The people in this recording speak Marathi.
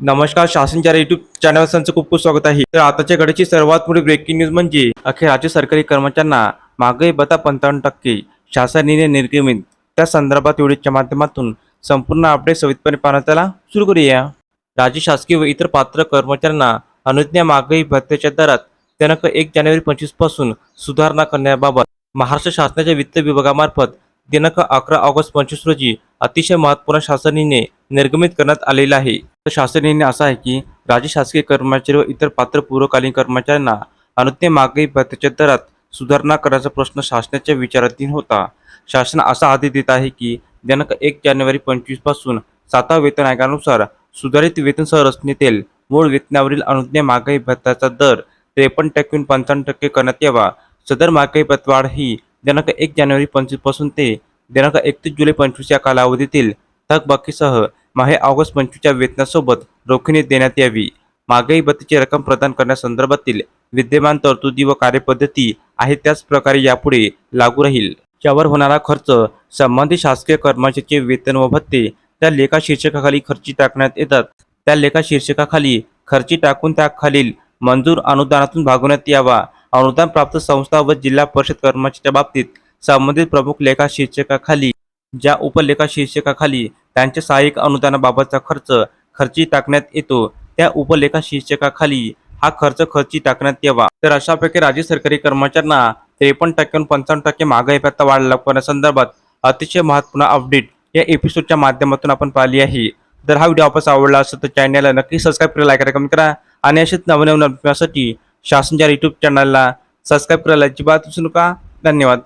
नमस्कार शासनच्या युट्यूब चॅनल संचं खूप खूप स्वागत आहे. तर आताच्या घडीची सर्वात मोठी ब्रेकिंग न्यूज म्हणजे अखेर राज्य सरकारी कर्मचाऱ्यांना महागाई भत्ता पंचावन्न टक्के शासनाने निर्गमित त्या संदर्भात व्हिडिओच्या माध्यमातून संपूर्ण अपडेट सविस्तरपणे पाहण्याला सुरू करूया. राज्य शासकीय व इतर पात्र कर्मचाऱ्यांना अनुज्ञा महागाई भत्त्याच्या दरात दिनांक एक जानेवारी पंचवीसपासून सुधारणा करण्याबाबत महाराष्ट्र शासनाच्या वित्त विभागामार्फत दिनांक अकरा ऑगस्ट पंचवीस रोजी अतिशय महत्त्वपूर्ण शासन निर्गमित करण्यात आलेला आहे. तर शासन असा आहे की राज्य शासकीय कर्मचारी व इतर पात्र पूर्वकालीन कर्मचाऱ्यांना अनुज्ञा मागणी भत्त्याच्या दरात सुधारणा करण्याचा प्रश्न शासनाच्या विचाराधीन होता. शासन असा आदेश देत आहे की दिनांक एक जानेवारी पंचवीसपासून सातवा वेतन आयोगानुसार सुधारित वेतन संरचनेतील मूळ वेतनावरील अनुज्ञा महागाई भत्त्याचा दर त्रेपन्न टक्क्याहून पंचावन्न टक्के करण्यात यावा. सदर महागाई भत्वाढ ही दिनांक एक जानेवारी पंचवीसपासून ते दिनांक एकतीस जुलै पंचवीस या कालावधीतील थकबाकीसह माहे ऑगस्ट पंचवीसच्या वेतनासोबत रोखीने देण्यात यावी. महागाई बत्तीची रक्कम प्रदान करण्यासंदर्भातील विद्यमान तरतुदी व कार्यपद्धती आहे त्याच प्रकारे यापुढे लागू राहील. त्यावर होणारा खर्च संबंधित शासकीय कर्मचाऱ्याचे वेतन व भत्ते त्या लेखा शीर्षकाखाली खर्ची टाकण्यात येतात. त्या लेखा शीर्षकाखाली खर्ची टाकून त्याखालील मंजूर अनुदानातून भागवण्यात यावा. अनुदान प्राप्त संस्था व जिल्हा परिषद कर्मचाऱ्याच्या बाबतीत संबंधित प्रमुख लेखा शीर्षकाखाली ज्या उपलेखा शीर्षकाखाली त्यांच्या सहाय्यक अनुदानाबाबतचा खर्च खर्ची टाकण्यात येतो त्या उपलेखा शीर्षकाखाली हा खर्च खर्ची टाकण्यात यावा. तर अशापैकी राज्य सरकारी कर्मचाऱ्यांना त्रेपन्न टक्क्याहून पंचावन्न टक्के महागाई भत्ता वाढ लागू करण्यासंदर्भात अतिशय महत्त्वपूर्ण अपडेट या एपिसोडच्या माध्यमातून आपण पाहिली आहे. जर हा व्हिडिओ आपण आवडला असेल तर चॅनलला नक्की सबस्क्राईब करा लाईक कमेंट करा आणि असेच नवनवीन शासनच्या यूट्यूब चॅनलला सबस्क्राईब करायला अजिबात विसरू नका. धन्यवाद.